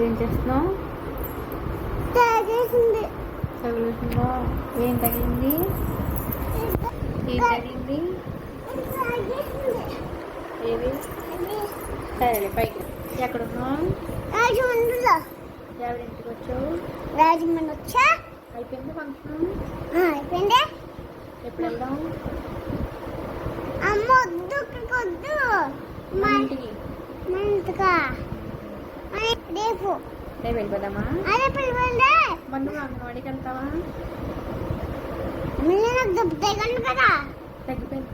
ఏం చేస్తున్నావు? తగులుతుందా ఏం తగిలింది ఏం తగిలింది ఏది? సరే పైకి. ఎక్కడున్నావు? రాజమండ్రిలో. ఎవరింటికి వచ్చావు రాజమండ్రి వచ్చా? అయిపోయింది ఫంక్షన్? అయిపోయింది. ఎప్పుడు వెళ్దాం? అమ్మ వద్దు వద్దు. మా ఇంటికి. మా ఇంటికా? రేపు. రేపు వెళ్ళిపోదామా? నువ్వు అంగన్వాడికి వెళ్తావా? తగండి కదా. తగ్గిపోయింది.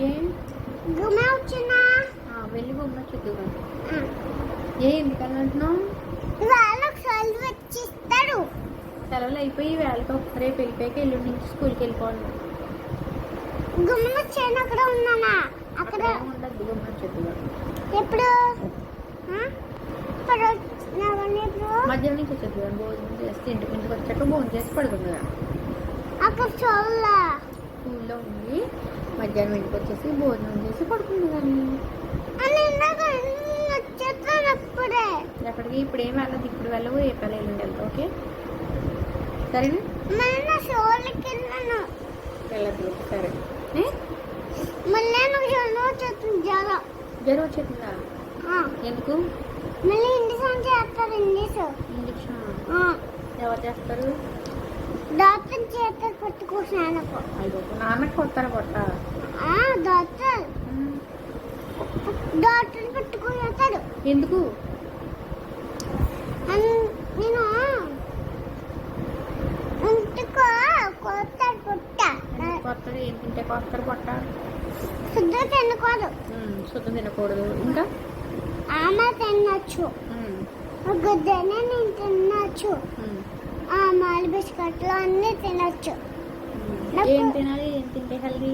ఏం? గుమ్మ వచ్చినా ఆ, వెళ్ళి బొమ్మ చూద్దాం ఏ ఎందుకని అంటున్నావు? ఒకసారి వచ్చిస్తాడు సెలవులు అయిపోయి వేళకి ఒక రేపు వెళ్ళిపోయాక ఎల్లుండి నుంచి స్కూల్కి వెళ్ళిపోవాలి. గుమ్మ వచ్చాను అక్కడ ఉన్నానా? అక్కడ ఎప్పుడు? మధ్యాహ్నం నుంచి వచ్చేది భోజనం చేస్తే ఇంటికి ఇంటికి వచ్చాక భోజనం చేసి పడుకుంది అక్కడ చూడాల. స్కూల్లో ఉంది మధ్యాహ్నం ఇంటికి వచ్చేసి భోజనం చేసి పడుకుంది కానీ ఎక్కడికి ఇప్పుడు ఏం వెళ్ళదు ఇప్పుడు వెళ్ళవు రేపు వెళ్ళ ఓకే? సరేనా? వెళ్ళదు సరే? మళ్ళీ నాకు జ్వరం వచ్చేస్తుంది జ్వరం జ్వరం ఎందుకు? మళ్ళీ ఇండిషన్ చేస్తారు ఇంజక్షన్ ఆ, ఎవరు చేస్తారు? డాక్టర్ చేత పట్టుకుంటున్నాను అయ్యో నాన్నకి కొడతారా కొట్ట? డాక్టర్. డాక్టర్ పట్టుకుని ఎందుకు నేను ఇంటికో కొత్తాడు పుట్ట తింటే కొస్తారు కొట్ట శుద్ధ తినకూడదు. శుద్ధ తినకూడదు. ఇంకా? ఆమె తినచ్చు. నేను తినచ్చు. ఉమ్, ఆ మాలి బిస్కెట్లు అన్నీ తినచ్చు. ఏం తినాలి? ఏం తింటే హెల్దీ?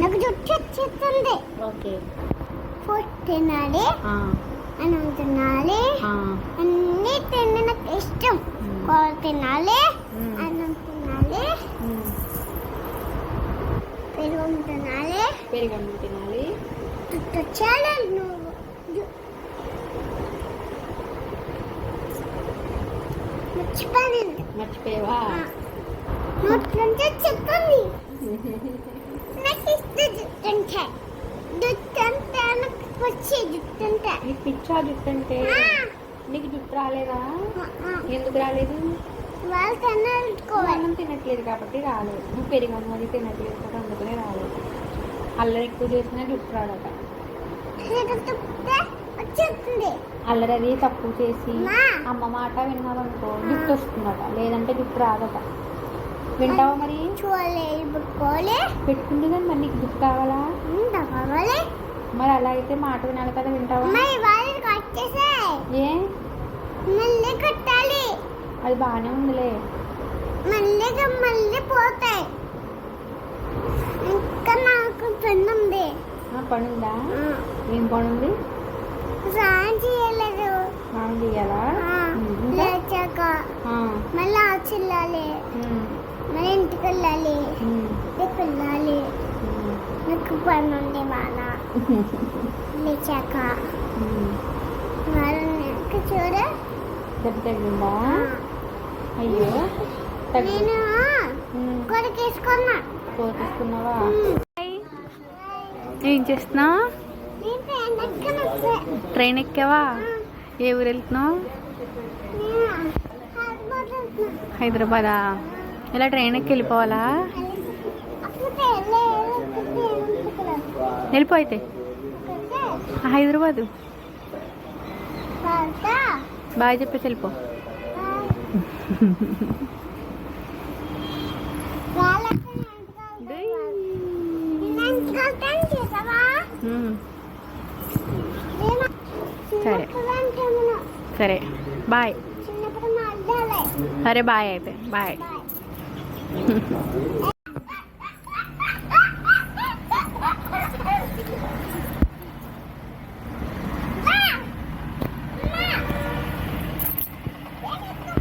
నాకు జుట్టు వచ్చేస్తుంది ఓకే. ఫుడ్ తినాలి. అన్నం తినాలి. అన్నీ తిని నాకు ఇష్టం. కూర తినాలి. పెరుగన్నం తినాలి. మర్చిపోయావా? చెప్పండి. నాకు పిచ్చా జుట్టు అంటే నీకు జుట్టు రాలేదా? ఎందుకు రాలేదు? అన్నం తినట్లేదు కాబట్టి రాలేదు. నువ్వు అది తినట్లేదు కదా అందుకనే రాలేదు. అల్లరి ఎక్కువ చేసినా జుట్టు రాడట తిప్పితే వచ్చేస్తుంది అల్లరి అది తక్కువ చేసి. అమ్మ మాట విన్నావనుకో జుట్టు వస్తుందట. లేదంటే జుట్టు రాదట. వింటావా మరి? పెట్టుకుంది కానీ మరి నీకు జుట్టు కావాలా? మరి అలా అయితే మాట వినాలి కదా వింటావా? ఏ? కట్టాలి. అది బాగానే ఉందిలే. మళ్ళీ మళ్ళీ పోతాయి. ఇంకా నాకు పని ఉంది ఆ, పని ఉందా ఏం పని ఉంది సాయం చేయలేదు. స్నానం చేయాలా? లేచాక మళ్ళీ ఆచిల్లాలి ఉమ్, మళ్ళీ ఇంటికి వెళ్ళాలి. ఇంటికి వెళ్ళాలి. నాకు పని ఉంది వాళ్ళ లేచాక ఇంకా చూడ. తగిలిందా అయ్యో నేను ఉమ్, కొడుకేసుకున్నా కోసేసుకున్నావా ఏం చేస్తున్నావు? ట్రైన్ ఎక్కావా? ఏ ఊరు వెళ్తున్నావు? హైదరాబాదా? ఇలా ట్రైన్ ఎక్కి వెళ్ళిపోవాలా? వెళ్ళిపో అయితే. హైదరాబాదు. బాగా చెప్పేసి వెళ్ళిపో ఆ, వాళ్ళకి నేను ఇంటికి వెళ్తాను చేసావా ఉమ్, నేను సరే. చిన్నప్పుడు అంటే మనం సరే బాయ్. సరే బాయ్ అయితే బాయ్.